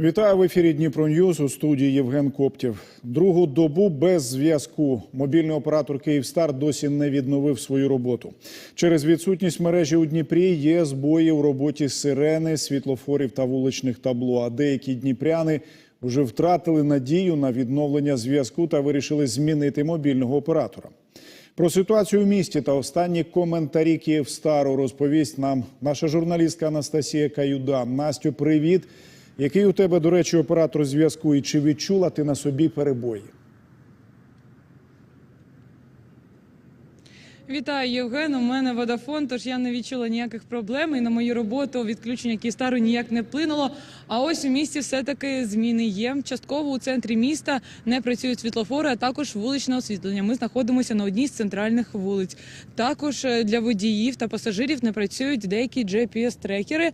Вітаю в ефірі Дніпро Ньюз у студії Євген Коптєв. Другу добу без зв'язку. Мобільний оператор Київстар досі не відновив свою роботу. Через відсутність мережі у Дніпрі є збої у роботі сирени, світлофорів та вуличних табло. А деякі дніпряни вже втратили надію на відновлення зв'язку та вирішили змінити мобільного оператора. Про ситуацію в місті та останні коментарі Київстару розповість нам наша журналістка Анастасія Каюда. Настю, привіт. Який у тебе, до речі, оператор зв'язку і чи відчула ти на собі перебої? Вітаю, Євген. У мене водафон, тож я не відчула ніяких проблем. І на мою роботу відключення Київстару ніяк не вплинуло. А ось у місті все-таки зміни є. Частково у центрі міста не працюють світлофори, а також вуличне освітлення. Ми знаходимося на одній з центральних вулиць. Також е, для водіїв та пасажирів не працюють деякі GPS-трекери.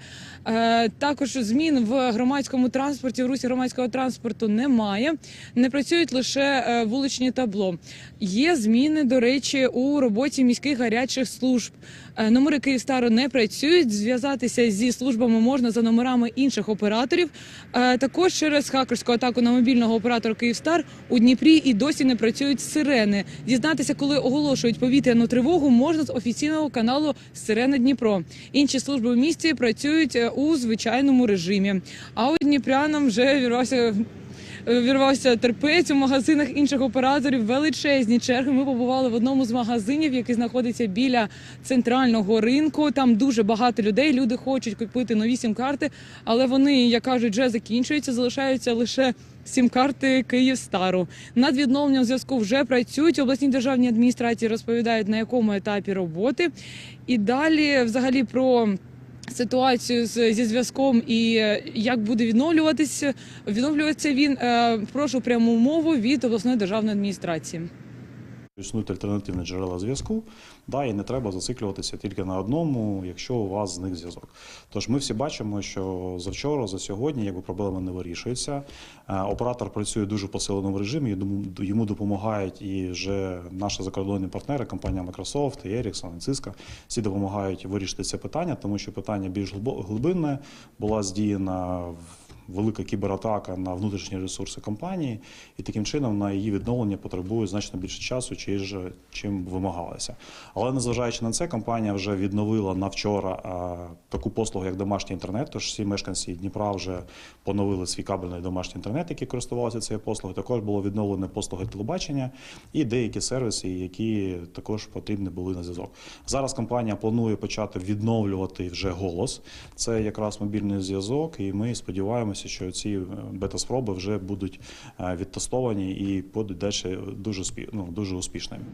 Е, Також змін в громадському транспорті, в русі громадського транспорту немає. Не працюють лише е, вуличні табло. Є зміни, до речі, у роботі міських гарячих служб. Е, Номери Київстару не працюють. Зв'язатися зі службами можна за номерами інших операторів. Е, Також через хакерську атаку на мобільного оператора Київстар у Дніпрі і досі не працюють сирени. Дізнатися, коли оголошують повітряну тривогу, можна з офіційного каналу Сирена Дніпро. Інші служби в місті працюють е, у звичайному режимі. А у Дніпрянам вже вірвався Вірвався терпець у магазинах інших операторів. Величезні черги. Ми побували в одному з магазинів, який знаходиться біля центрального ринку. Там дуже багато людей. Люди хочуть купити нові сім-карти, але вони, як кажуть, вже закінчуються. Залишаються лише сім-карти Київстару. Над відновленням зв'язку вже працюють. Обласні державні адміністрації розповідають на якому етапі роботи. І далі, взагалі, про ситуацію з, зі зв'язком і е, як буде відновлюватися, відновлюватися він. Е, прошу пряму мову від обласної державної адміністрації. Існують альтернативні джерела зв'язку, да, і не треба зациклюватися тільки на одному, якщо у вас зник зв'язок. Тож ми всі бачимо, що завчора, за сьогодні, якби проблема не вирішується. Е, Оператор працює дуже в посиленому режимі, йому допомагають і вже наші закордонні партнери, компанія Microsoft, і Ericsson, і Cisco, всі допомагають вирішити це питання, тому що питання більш глибинне була здіяна в велика кібератака на внутрішні ресурси компанії, і таким чином на її відновлення потребує значно більше часу, чиж, чим вимагалося. Але незважаючи на це, компанія вже відновила на вчора таку послугу, як домашній інтернет. Тож всі мешканці Дніпра вже поновили свій кабельний домашній інтернет, який користувався цією послугою. Також було відновлено послуги телебачення і деякі сервіси, які також потрібні були на зв'язок. Зараз компанія планує почати відновлювати вже голос. Це якраз мобільний зв'язок, і ми сподіваємося, що ці е, бета-спроби вже будуть е, відтестовані і будуть далі дуже ну, дуже успішними.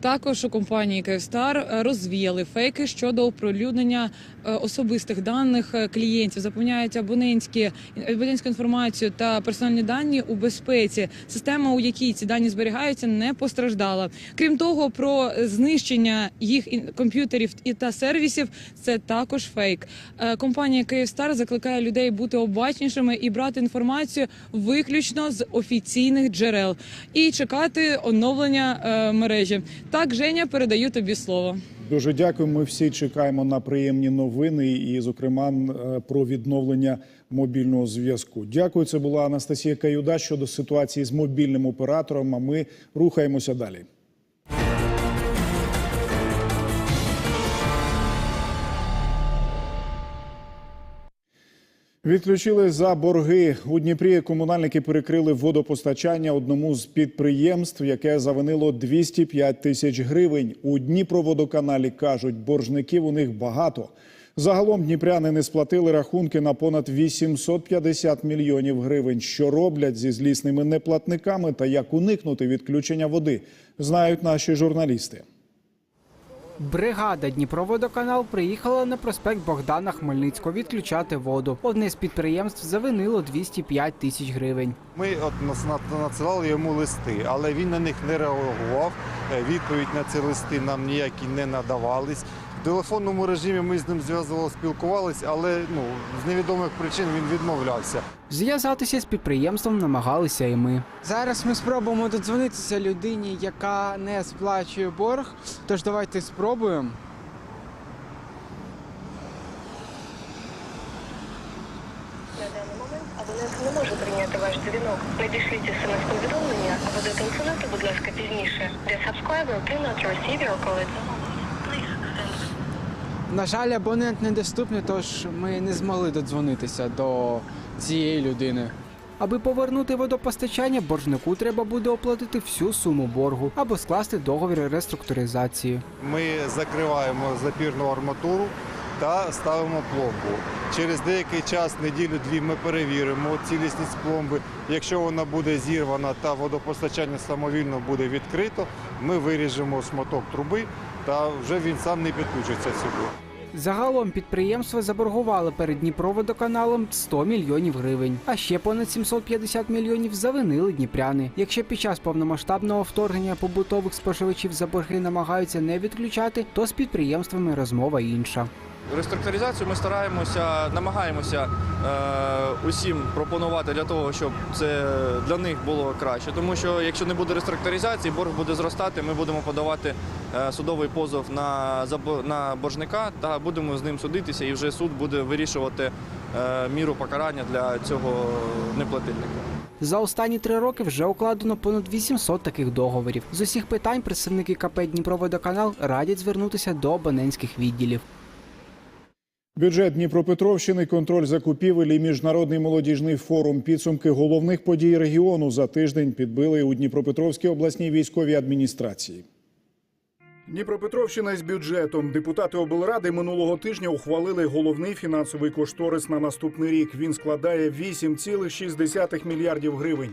Також у компанії Київстар е, розвіяли фейки щодо оприлюднення особистих даних е, клієнтів. Запевняють абонентські абонентську інформацію та персональні дані у безпеці. Система, у якій ці дані зберігаються, не постраждала. Крім того, про знищення їх комп'ютерів і та сервісів це також фейк. Е, Компанія Київстар закликає людей бути обачнішими і брати інформацію виключно з офіційних джерел і чекати оновлення е, мережі. Так, Женя, передаю тобі слово. Дуже дякую. Ми всі чекаємо на приємні новини і, зокрема, е, про відновлення мобільного зв'язку. Дякую. Це була Анастасія Каюда щодо ситуації з мобільним оператором. А ми рухаємося далі. Відключили за борги у Дніпрі. Комунальники перекрили водопостачання одному з підприємств, яке завинило 205 тисяч гривень. У Дніпроводоканалі кажуть, боржників у них багато. Загалом дніпряни не сплатили рахунки на понад 850 мільйонів гривень. Що роблять зі злісними неплатниками та як уникнути відключення води, знають наші журналісти. Бригада Дніпроводоканал приїхала на проспект Богдана Хмельницького відключати воду. Одне з підприємств завинило 205 тисяч гривень. Ми от надсилали йому листи, але він на них не реагував. Е, Відповідь на ці листи нам ніякі не надавались. Телефонному режимі ми з ним зв'язували, спілкувалися, але ну з невідомих причин він відмовлявся. Зв'язатися з підприємством намагалися і ми. Зараз ми спробуємо додзвонитися людині, яка не сплачує борг. Тож давайте спробуємо. На даний не може прийняти ваш дзвінок. Надішліть смс-повідомлення або до зателефонуйте, будь ласка, пізніше. The subscriber cannot receive коли це. На жаль, абонент недоступний, тож ми не змогли додзвонитися до цієї людини. Аби повернути водопостачання, боржнику треба буде оплатити всю суму боргу або скласти договір реструктуризації. Ми закриваємо запірну арматуру та ставимо пломбу. Через деякий час, неділю-дві, ми перевіримо цілісність пломби. Якщо вона буде зірвана та водопостачання самовільно буде відкрито, ми виріжемо шматок труби та вже він сам не підключиться сюди. Загалом підприємства заборгували перед Дніпроводоканалом 100 мільйонів гривень, а ще понад 750 мільйонів завинили дніпряни. Якщо під час повномасштабного вторгнення побутових споживачів за борги намагаються не відключати, то з підприємствами розмова інша. Реструктуризацію ми стараємося, намагаємося е, усім пропонувати для того, щоб це для них було краще. Тому що якщо не буде реструктуризації, борг буде зростати. Ми будемо подавати е, судовий позов на, на боржника та будемо з ним судитися, і вже суд буде вирішувати е, міру покарання для цього неплательника. За останні три роки вже укладено понад 800 таких договорів. З усіх питань представники КП Дніпроводоканал радять звернутися до абонентських відділів. Бюджет Дніпропетровщини, контроль закупівель і міжнародний молодіжний форум. Підсумки головних подій регіону за тиждень підбили у Дніпропетровській обласній військовій адміністрації. Дніпропетровщина з бюджетом. Депутати облради минулого тижня ухвалили головний фінансовий кошторис на наступний рік. Він складає 8,6 мільярдів гривень.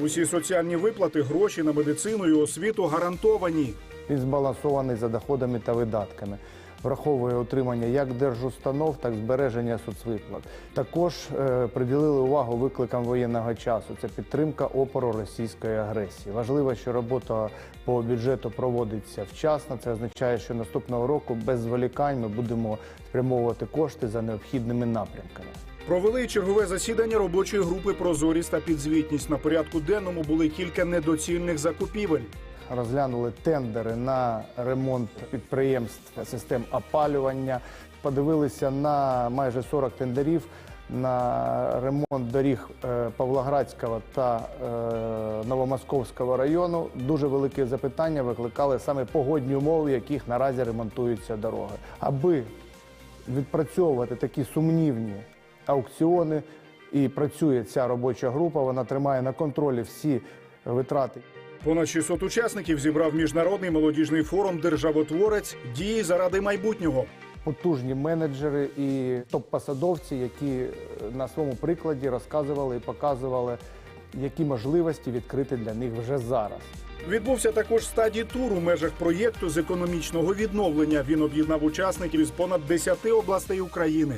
Усі соціальні виплати, гроші на медицину і освіту гарантовані. Він збалансований за доходами та видатками. Враховує отримання як держустанов, так і збереження соцвиплат. Також е, приділили увагу викликам воєнного часу. Це підтримка опору російської агресії. Важливо, що робота по бюджету проводиться вчасно. Це означає, що наступного року без зволікань ми будемо спрямовувати кошти за необхідними напрямками. Провели чергове засідання робочої групи Прозорість та підзвітність. На порядку денному були кілька недоцільних закупівель. розглянули тендери на ремонт підприємств систем опалювання, подивилися на майже 40 тендерів на ремонт доріг е, Павлоградського та е, Новомосковського району. Дуже великі запитання викликали саме погодні умови, в яких наразі ремонтуються дороги. Аби відпрацьовувати такі сумнівні аукціони, і працює ця робоча група. Вона тримає на контролі всі витрати. Понад 600 учасників зібрав міжнародний молодіжний форум Державотворець дії заради майбутнього. потужні менеджери і топ-посадовці, які е, на своєму прикладі розказували і показували, які можливості відкрити для них вже зараз. Відбувся також стадій тур у межах проєкту з економічного відновлення. Він об'єднав учасників із понад 10 областей України.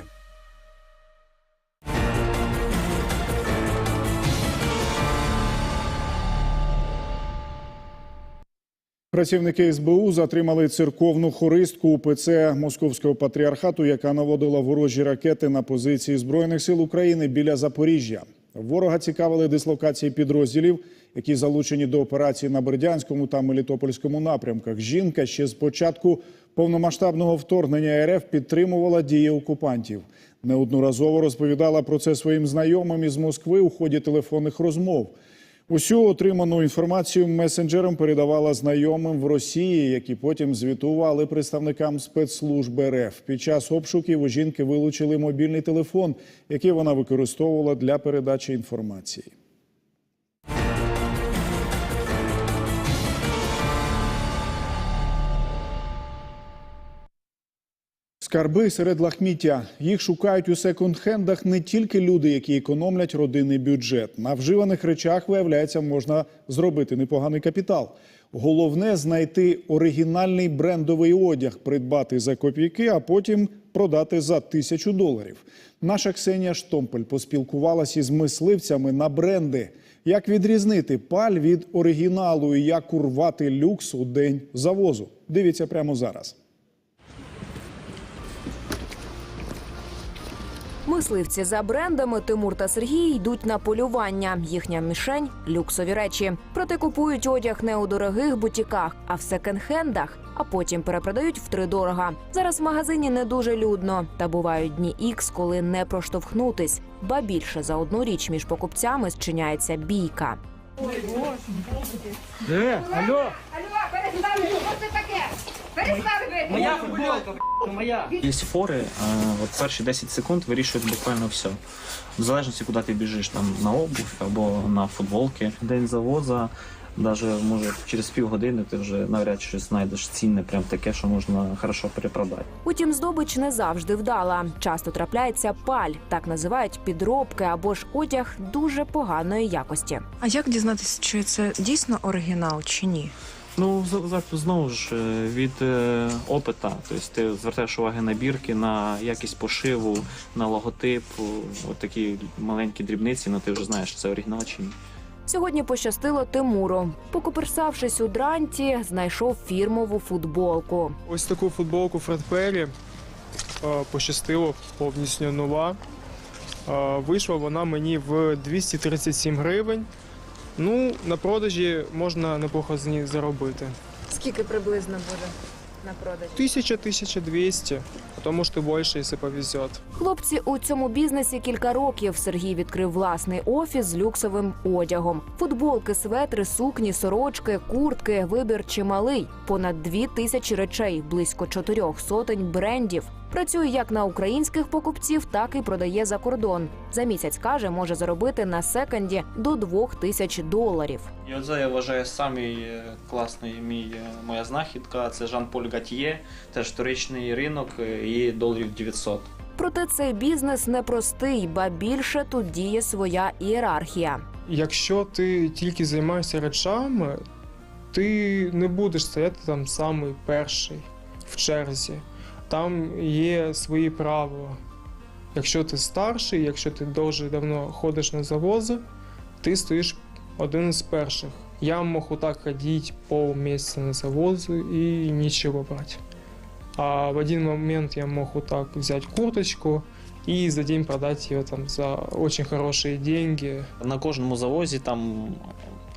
Працівники СБУ затримали церковну хористку УПЦ Московського патріархату, яка наводила ворожі ракети на позиції збройних сил України біля Запоріжжя. Ворога цікавили дислокації підрозділів, які залучені до операції на Бердянському та Мелітопольському напрямках. Жінка ще з початку повномасштабного вторгнення РФ підтримувала дії окупантів. Неодноразово розповідала про це своїм знайомим із Москви у ході телефонних розмов. Усю отриману інформацію месенджером передавала знайомим в Росії, які потім звітували представникам спецслужб РФ. Під час обшуків у жінки вилучили мобільний телефон, який вона використовувала для передачі інформації. Скарби серед лахміття. Їх шукають у секонд-хендах не тільки люди, які економлять родинний бюджет. На вживаних речах, виявляється, можна зробити непоганий капітал. Головне знайти оригінальний брендовий одяг, придбати за копійки, а потім продати за тисячу доларів. Наша Ксенія Штомпель поспілкувалася із мисливцями на бренди. Як відрізнити паль від оригіналу і як урвати люкс у день завозу? Дивіться прямо зараз. Мисливці за брендами Тимур та Сергій йдуть на полювання. Їхня мішень люксові речі. Проте купують одяг не у дорогих бутіках, а в секонд-хендах, а потім перепродають втридорога. Зараз в магазині не дуже людно, та бувають дні ікс, коли не проштовхнутись. Ба більше за одну річ між покупцями зчиняється бійка. Є фори, а, от перші 10 секунд вирішують буквально все. В залежності, куди ти біжиш, там на обувь або на футболки. День завоза, навіть може через півгодини ти вже навряд чи знайдеш цінне, прям таке, що можна хорошо перепродати. Утім, здобич не завжди вдала. Часто трапляється паль, так називають підробки або ж одяг дуже поганої якості. А як дізнатися, чи це дійсно оригінал чи ні? Ну, знову ж е, від е, опита, тобто ти звертаєш уваги на бірки, на якість пошиву, на логотип, от такі маленькі дрібниці, ну ти вже знаєш, це оригінал чи ні. Сьогодні пощастило Тимуру. Покуперсавшись у дранті, знайшов фірмову футболку. Ось таку футболку Фред Перрі е, пощастило, повністю нова. Вийшла вона мені в 237 гривень. Ну, на продажі можна неплохо з ній заробити. Скільки приблизно буде на продажі? 1000-1200, а может и больше, если повезет. Хлопці у цьому бізнесі кілька років. Сергій відкрив власний офіс з люксовим одягом. Футболки, светри, сукні, сорочки, куртки. Вибір чималий. Понад дві тисячі речей, близько чотирьох сотень брендів. Працює як на українських покупців, так і продає за кордон. За місяць каже, може заробити на секонді до двох тисяч доларів. Оце я вважаю самий е, класний мій е, моя знахідка. Це Жан-Поль Гатьє, теж вторичний ринок е, і доларів 900. Проте цей бізнес непростий, ба більше тут діє своя ієрархія. Якщо ти тільки займаєшся речами, ти не будеш стояти там самий перший в черзі. Там є свої правила. Якщо ти старший, якщо ти дуже давно ходиш на завози, ти стоїш один із перших. Я мог вот так ходить полмесяца на завозы и ничего брать. А в один момент я мог вот так взять курточку и за день продать ее там за очень хорошие деньги. На кожному завозі там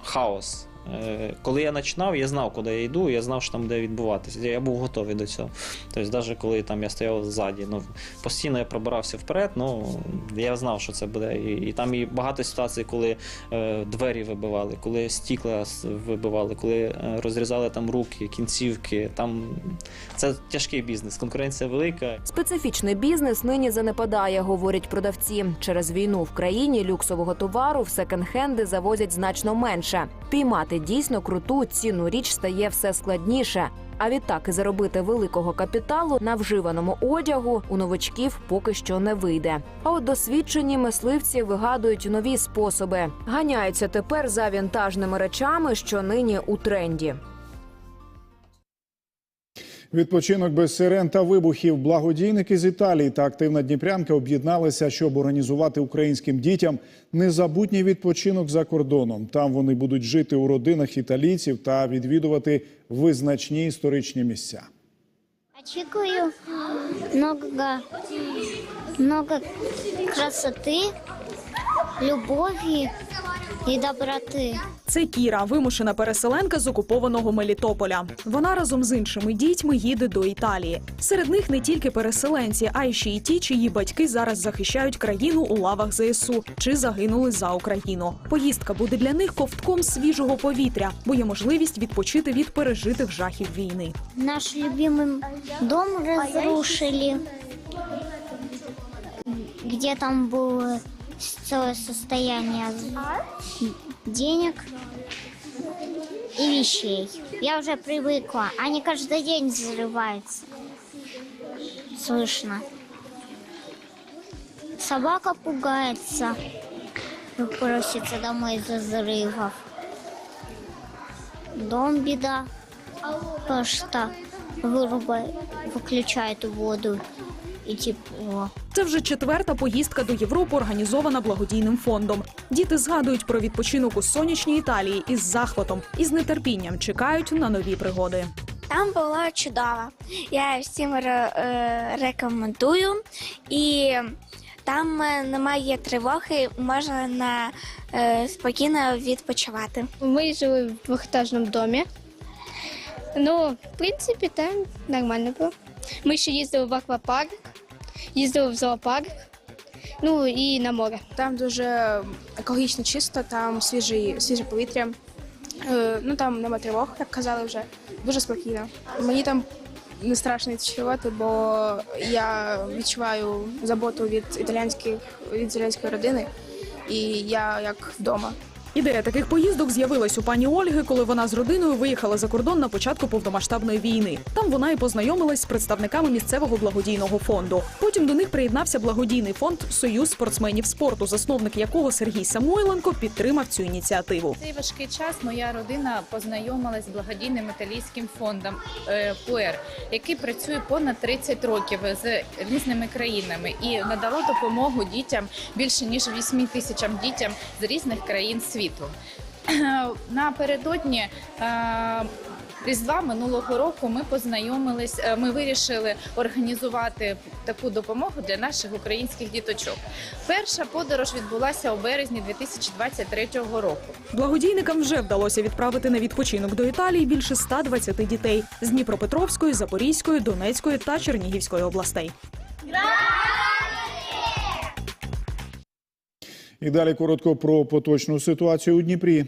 хаос. Е, Коли я починав, я знав, куди я йду, я знав, що там буде відбуватися. Я був готовий до цього. Тобто, навіть коли там я стояв ззаді, ну постійно я пробирався вперед, ну я знав, що це буде. І, і там і багато ситуацій, коли е, двері вибивали, коли стікла вибивали, коли е, розрізали там руки, кінцівки. Там це тяжкий бізнес, конкуренція велика. Специфічний бізнес нині занепадає, говорять продавці. Через війну в країні люксового товару в секонд-хенди завозять значно менше. Піймати дійсно круту цінну річ стає все складніше. А відтак і заробити великого капіталу на вживаному одягу у новачків поки що не вийде. А от досвідчені мисливці вигадують нові способи. Ганяються тепер за вінтажними речами, що нині у тренді. Відпочинок без сирен та вибухів. Благодійники з Італії та активна Дніпрянка об'єдналися, щоб організувати українським дітям незабутній відпочинок за кордоном. Там вони будуть жити у родинах італійців та відвідувати визначні історичні місця. Очікую много, много красоты, любові і доброти. Це Кіра, вимушена переселенка з окупованого Мелітополя. Вона разом з іншими дітьми їде до Італії. Серед них не тільки переселенці, а й ще й ті, чиї батьки зараз захищають країну у лавах ЗСУ чи загинули за Україну. Поїздка буде для них ковтком свіжого повітря, бо є можливість відпочити від пережитих жахів війни. Наш любимый дом разрушили, где там было целое состояние денег и вещей. Я уже привыкла. Они каждый день взрываются. Слышно. Собака пугается. и Просится домой из-за взрывов. Дом беда. Потому что выруба выключает воду и тепло. Це вже четверта поїздка до Європи, організована благодійним фондом. Діти згадують про відпочинок у сонячній Італії із захватом і з нетерпінням чекають на нові пригоди. Там було чудово. Я всім е, рекомендую. І Там е, немає тривоги, можна на, е, спокійно відпочивати. Ми жили в двохетажному домі. Ну, в принципі, там нормально було. Ми ще їздили в аквапарк, їздили в зоопарк, ну і на море. Там дуже екологічно чисто, там свіжий, свіже повітря. Е, ну там нема тривог, як казали вже. Дуже спокійно. Мені там не страшно відчувати, бо я відчуваю заботу від італійських від італійської родини, і я як вдома. Ідея таких поїздок з'явилась у пані Ольги, коли вона з родиною виїхала за кордон на початку повномасштабної війни. Там вона і познайомилась з представниками місцевого благодійного фонду. Потім до них приєднався благодійний фонд Союз спортсменів спорту, засновник якого Сергій Самойленко підтримав цю ініціативу. цей важкий час моя родина познайомилась з благодійним італійським фондом е, ПУЕР, який працює понад 30 років з різними країнами і надало допомогу дітям більше ніж 8 тисячам дітям з різних країн світу. Напередодні е, Різдва минулого року ми познайомились. е, Ми вирішили організувати таку допомогу для наших українських діточок. Перша подорож відбулася у березні 2023 року. Благодійникам вже вдалося відправити на відпочинок до Італії більше 120 дітей з Дніпропетровської, Запорізької, Донецької та Чернігівської областей. І далі коротко про поточну ситуацію у Дніпрі.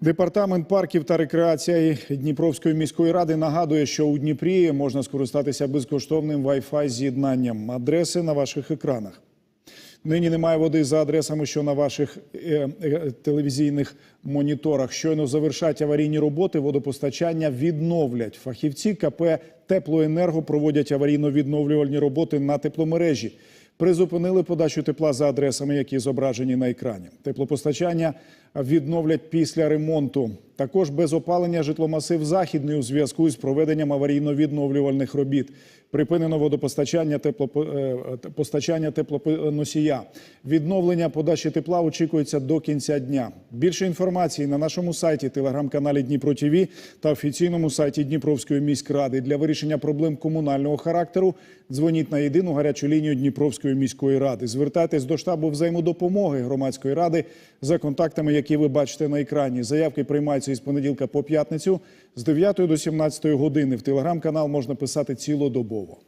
Департамент парків та рекреації Дніпровської міської ради нагадує, що у Дніпрі можна скористатися безкоштовним Wi-Fi з'єднанням. Адреси на ваших екранах. Нині немає води за адресами, що на ваших е, е, телевізійних моніторах. Щойно завершать аварійні роботи, водопостачання відновлять. Фахівці КП Теплоенерго проводять аварійно-відновлювальні роботи на тепломережі. Призупинили подачу тепла за адресами, які зображені на екрані. Теплопостачання відновлять після ремонту. Також без опалення житломасив західний у зв'язку із проведенням аварійно-відновлювальних робіт. Припинено водопостачання теплопо... е, теплоносія. Відновлення подачі тепла очікується до кінця дня. Більше інформації на нашому сайті, телеграм-каналі Дніпро ТІВІ та офіційному сайті Дніпровської міськради. Для вирішення проблем комунального характеру дзвоніть на єдину гарячу лінію Дніпровської міської ради. Звертайтесь до штабу взаємодопомоги громадської ради за контактами, які ви бачите на екрані. Заявки приймаються із понеділка по п'ятницю з 9 до 17 години. В телеграм-канал можна писати цілодобово.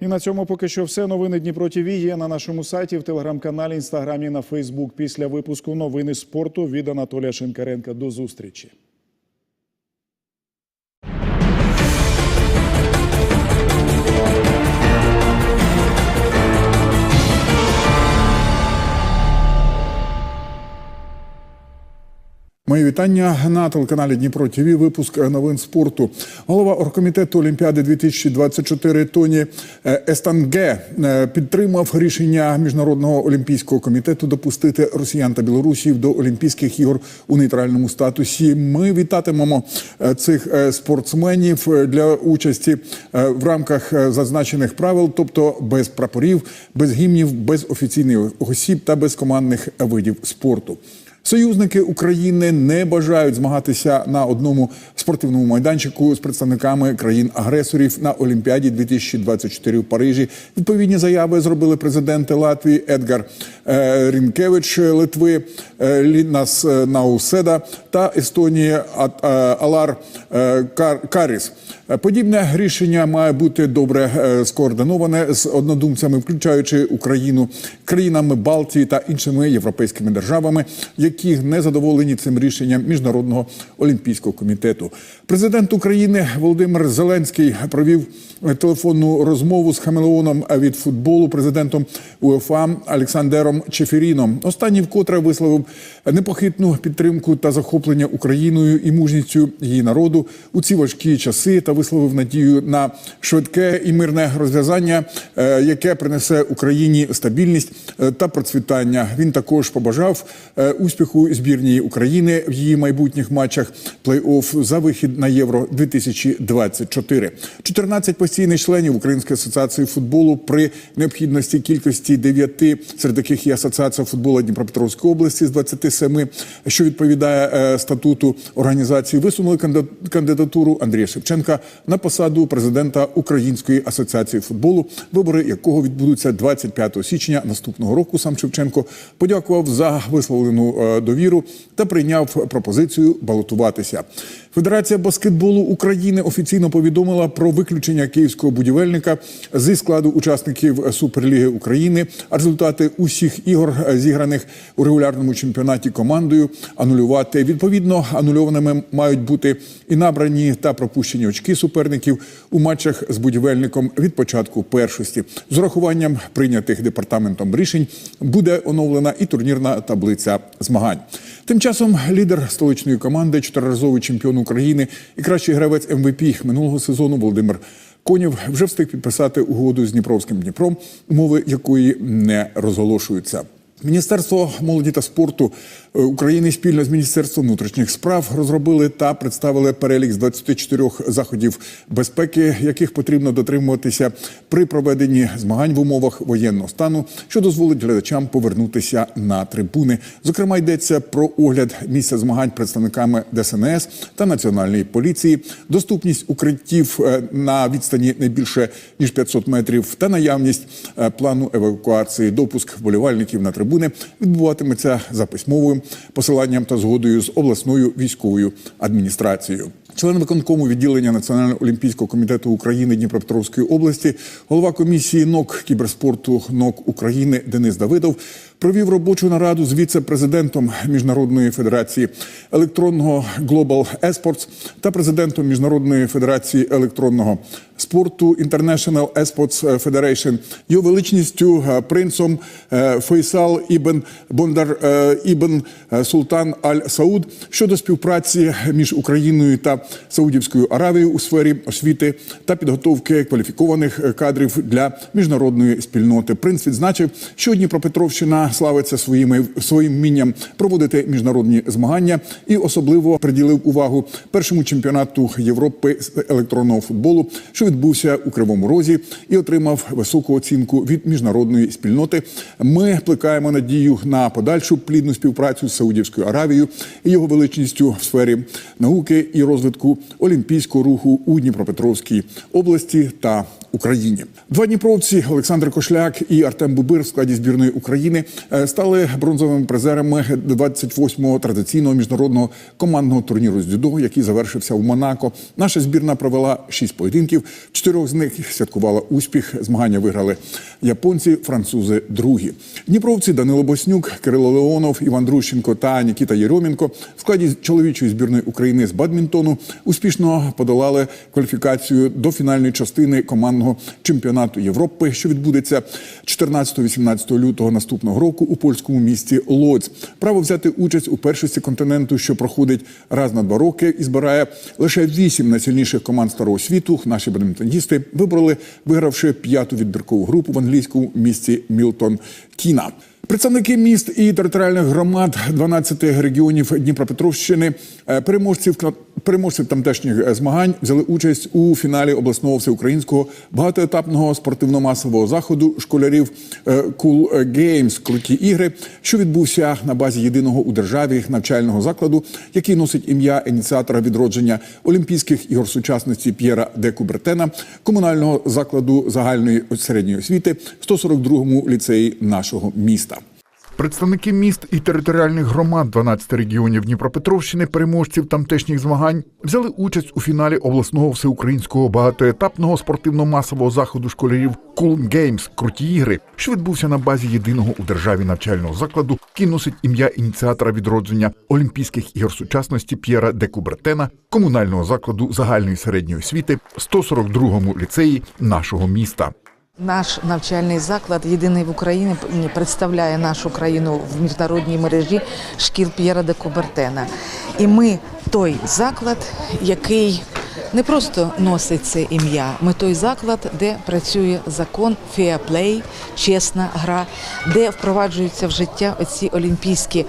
І на цьому поки що все. Новини Дніпро ТІВІ є на нашому сайті, в телеграм-каналі, інстаграмі, на Фейсбук. Після випуску новини спорту від Анатолія Шинкаренка. До зустрічі. Мої вітання на телеканалі Дніпро ТВ. Випуск новин спорту. Голова оргкомітету Олімпіади 2024 Тоні е, Естанге е, підтримав рішення міжнародного олімпійського комітету допустити росіян та білорусів до Олімпійських ігор у нейтральному статусі. Ми вітатимемо е, цих спортсменів для участі в рамках зазначених правил, тобто без прапорів, без гімнів, без офіційних осіб та без командних видів спорту. Союзники України не бажають змагатися на одному спортивному майданчику з представниками країн-агресорів на Олімпіаді 2024 в Парижі. Відповідні заяви зробили президенти Латвії Едгар е, Рінкевич Литви, е, Лінас е, Науседа та Естонії Алар Кар- Каріс. Е, Подібне рішення має бути добре е, скоординоване з однодумцями, включаючи Україну, країнами Балтії та іншими європейськими державами, які не задоволені цим рішенням міжнародного олімпійського комітету. Президент України Володимир Зеленський провів телефонну розмову з хамелеоном від футболу, президентом УЕФА Олександром Чеферіном. Останній вкотре висловив непохитну підтримку та захоплення Україною і мужністю її народу у ці важкі часи та висловив надію на швидке і мирне розв'язання, е, яке принесе Україні стабільність е, та процвітання. Він також побажав е, успіху збірній України в її майбутніх матчах плей-офф за вихід на євро 2024. 14 постійних членів Української асоціації футболу при необхідності кількості 9, серед яких є асоціація футболу Дніпропетровської області з 27, що відповідає статуту організації, висунули кандидат- кандидатуру Андрія Шевченка на посаду президента Української асоціації футболу, вибори якого відбудуться 25 січня наступного року. Сам Шевченко подякував за висловлену е, довіру та прийняв пропозицію балотуватися. Федерація баскетболу України офіційно повідомила про виключення київського будівельника зі складу учасників Суперліги України. А результати усіх ігор, е, зіграних у регулярному чемпіонаті командою, анулювати. Відповідно, анульованими мають бути і набрані та пропущені очки суперників у матчах з будівельником від початку першості. З урахуванням прийнятих департаментом рішень буде оновлена і турнірна таблиця змагань. Тим часом лідер столичної команди, чотириразовий чемпіон України і кращий гравець МВП минулого сезону Володимир Конєв вже встиг підписати угоду з Дніпровським Дніпром, умови якої не розголошуються. Міністерство молоді та спорту е, України спільно з Міністерством внутрішніх справ розробили та представили перелік з 24 заходів безпеки, яких потрібно дотримуватися при проведенні змагань в умовах воєнного стану, що дозволить глядачам повернутися на трибуни. Зокрема, йдеться про огляд місця змагань представниками ДСНС та національної поліції, доступність укриттів е, на відстані не більше ніж 500 метрів, та наявність е, плану евакуації, допуск вболівальників на трибуни відбуватиметься за письмовим посиланням та згодою з обласною військовою адміністрацією. Член виконкому відділення Національного олімпійського комітету України Дніпропетровської області, голова комісії НОК кіберспорту НОК України Денис Давидов провів робочу нараду з віце-президентом Міжнародної федерації електронного Global Esports та президентом Міжнародної федерації електронного спорту International Esports Federation, його величністю е, принцом е, Фейсал Ібн Бондар е, Ібн Султан Аль Сауд щодо співпраці між Україною та Саудівською Аравією у сфері освіти та підготовки кваліфікованих кадрів для міжнародної спільноти. Принц відзначив, що Дніпропетровщина славиться своїми своїм вмінням проводити міжнародні змагання і особливо приділив увагу першому чемпіонату Європи з електронного футболу, що відбувся у Кривому Розі, і отримав високу оцінку від міжнародної спільноти. Ми плекаємо надію на подальшу плідну співпрацю з Саудівською Аравією і його величністю в сфері науки і розвитку олімпійського руху у Дніпропетровській області та Україні. Два дніпровці Олександр Кошляк і Артем Бубир в складі збірної України е, стали бронзовими призерами 28-го традиційного міжнародного командного турніру з дзюдо, який завершився в Монако. Наша збірна провела шість поєдинків. Чотирьох з них святкувала успіх. Змагання виграли японці, французи другі. Дніпровці Данило Боснюк, Кирило Леонов, Іван Друщенко та Нікіта Єрьомінко в складі чоловічої збірної України з бадмінтону успішно подолали кваліфікацію до фінальної частини командного чемпіонату Європи, що відбудеться 14-18 лютого наступного року у польському місті Лоць. Право взяти участь у першості континенту, що проходить раз на два роки, і збирає лише вісім найсильніших команд старого світу. Наші бадмінтоністи вибрали, вигравши п'яту відбіркову групу в англійському місті Мілтон Кіна. Представники міст і територіальних громад 12 регіонів Дніпропетровщини, е, переможців переможців тамтешніх змагань взяли участь у фіналі обласного всеукраїнського багатоетапного спортивно-масового заходу школярів е, Cool Games круті ігри, що відбувся на базі єдиного у державі навчального закладу, який носить ім'я ініціатора відродження Олімпійських ігор сучасності П'єра де Кубертена, комунального закладу загальної середньої освіти, 142-му ліцеї нашого міста. Представники міст і територіальних громад 12 регіонів Дніпропетровщини, переможців тамтешніх змагань, взяли участь у фіналі обласного всеукраїнського багатоетапного спортивно-масового заходу школярів Cool Games круті ігри, що відбувся на базі єдиного у державі навчального закладу, який носить ім'я ініціатора відродження Олімпійських ігор сучасності П'єра де Кубертена, комунального закладу загальної середньої освіти, 142-му ліцеї нашого міста. Наш навчальний заклад, єдиний в Україні, представляє нашу країну в міжнародній мережі шкіл П'єра де Кубертена. І ми той заклад, який не просто носить це ім'я, ми той заклад, де працює закон феаплей, чесна гра, де впроваджуються в життя оці олімпійські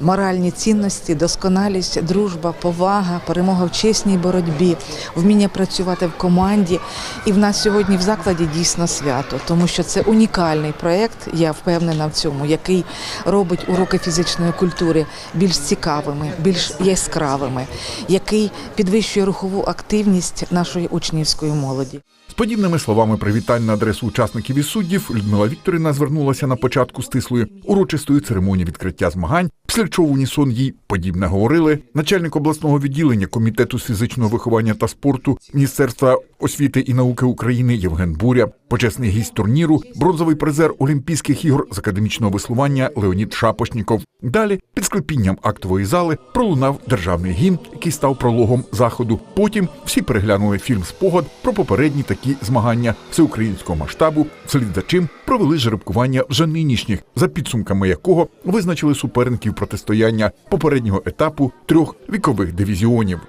моральні цінності, досконалість, дружба, повага, перемога в чесній боротьбі, вміння працювати в команді. І в нас сьогодні в закладі дійсно свято, тому що це унікальний проєкт, я впевнена в цьому, який робить уроки фізичної культури більш цікавими, більш яскравими, який підвищує рухову активність нашої учнівської молоді. З подібними словами привітань на адресу учасників і суддів Людмила Вікторівна звернулася на початку стислої урочистої церемонії відкриття змагань, після чого унісон їй подібне говорили начальник обласного відділення комітету з фізичного виховання та спорту Міністерства освіти і науки України Євген Буря, почесний гість турніру, бронзовий призер Олімпійських ігор з академічного веслування Леонід Шапошніков. Далі під склепінням актової зали пролунав державний гімн, який став прологом заходу. Потім всі переглянули фільм Спогад про попередні такі змагання всеукраїнського масштабу, вслід за чим провели жеребкування вже нинішніх, за підсумками якого визначили суперників протистояння попереднього етапу трьох вікових дивізіонів.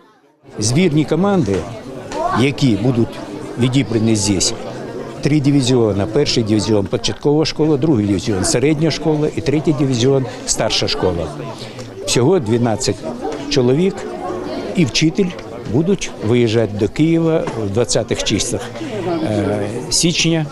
Збірні команди, які будуть відібрані здесь, три дивізіони. Перший дивізіон початкова школа, другий дивізіон середня школа і третій дивізіон старша школа. Всього 12 чоловік і вчитель будуть виїжджати до Києва в 20-х числах е, січня,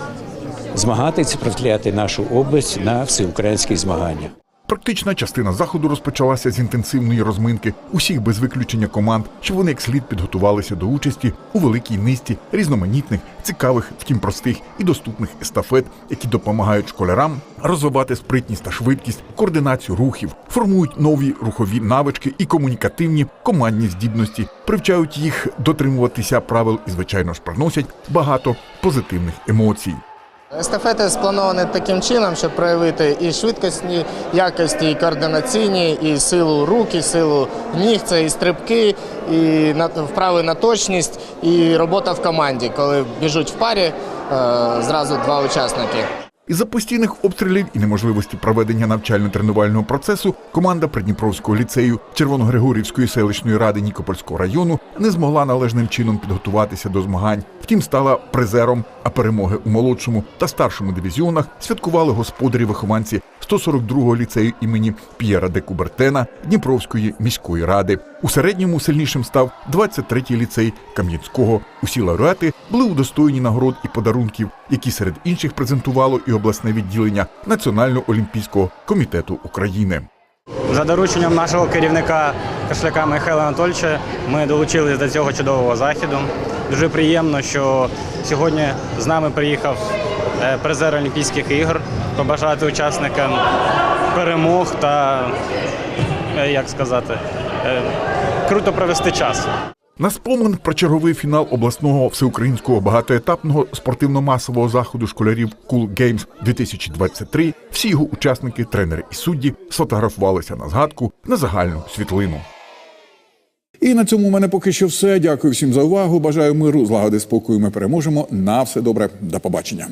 змагатися, представляти нашу область на всеукраїнські змаганнях. Практична частина заходу розпочалася з інтенсивної розминки усіх без виключення команд, щоб вони як слід підготувалися до участі у великій низці різноманітних, цікавих, втім простих і доступних естафет, які допомагають школярам розвивати спритність та швидкість, координацію рухів, формують нові рухові навички і комунікативні командні здібності, привчають їх дотримуватися правил і, звичайно ж, приносять багато позитивних емоцій. Естафети сплановані таким чином, щоб проявити і швидкісні якості, і координаційні, і силу рук, і силу ніг, це і стрибки, і вправи на точність, і робота в команді, коли біжуть в парі е, зразу два учасники. Із-за постійних обстрілів і неможливості проведення навчально-тренувального процесу команда Придніпровського ліцею Червоногригорівської селищної ради Нікопольського району не змогла належним чином підготуватися до змагань. Втім, стала призером, а перемоги у молодшому та старшому дивізіонах святкували господарі вихованці 142-го ліцею імені П'єра де Кубертена Дніпровської міської ради. У середньому сильнішим став 23-й ліцей Кам'янського. Усі лауреати були удостоєні нагород і подарунків, які серед інших презентувало і обласне відділення Національного олімпійського комітету України. За дорученням нашого керівника Кашляка Михайла Анатольовича ми долучились до цього чудового заходу. Дуже приємно, що сьогодні з нами приїхав е, призер Олімпійських ігор, побажати учасникам перемог та, е, як сказати, е, круто провести час. На спомин про черговий фінал обласного всеукраїнського багатоетапного спортивно-масового заходу школярів Cool Games 2023 всі його учасники, тренери і судді сфотографувалися на згадку на загальну світлину. І на цьому у мене поки що все. Дякую всім за увагу. Бажаю миру, злагоди, спокою. Ми переможемо. На все добре. До побачення.